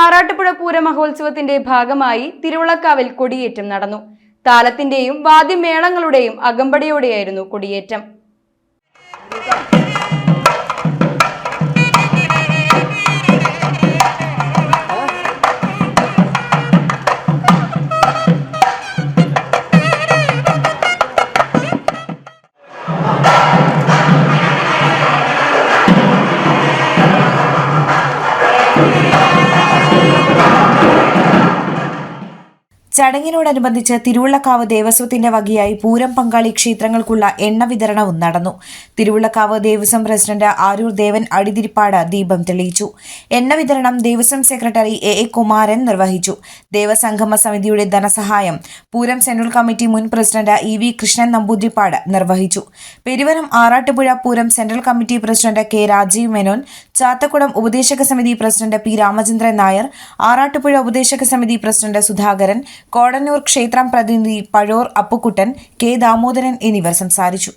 ആറാട്ടുപുഴ പൂര മഹോത്സവത്തിന്റെ ഭാഗമായി തിരുവളക്കാവിൽ കൊടിയേറ്റം നടന്നു. താലത്തിന്റെയും വാദ്യമേളങ്ങളുടെയും അകമ്പടിയോടെയായിരുന്നു കൊടിയേറ്റം. ചടങ്ങിനോടനുബന്ധിച്ച് തിരുവുള്ളക്കാവ് ദേവസ്വത്തിന്റെ വകയായി പൂരം പങ്കാളി ക്ഷേത്രങ്ങൾക്കുള്ള എണ്ണ വിതരണവും നടന്നു. തിരുവുള്ളക്കാവ് ദേവസ്വം പ്രസിഡന്റ് ആരൂർ ദേവൻ അടിതിരിപ്പാട് ദീപം തെളിയിച്ചു. എണ്ണ വിതരണം Devaswom secretary A A Kumaran നിർവഹിച്ചു. ദേവസംഗമ സമിതിയുടെ ധനസഹായം പൂരം സെൻട്രൽ കമ്മിറ്റി മുൻ president E V Krishnan Namboothiripad നിർവഹിച്ചു. Peruvanam Arattupuzha Pooram central committee president K Rajeev Menon Chathakkulam ഉപദേശക സമിതി പ്രസിഡന്റ് പി രാമചന്ദ്രൻ നായർ ആറാട്ടുപുഴ ഉപദേശക സമിതി പ്രസിഡന്റ് സുധാകരൻ കോടന്നൂർ ക്ഷേത്രം പ്രതിനിധി പഴോർ അപ്പുക്കുട്ടൻ കെ ദാമോദരൻ എന്നിവർ സംസാരിച്ചു.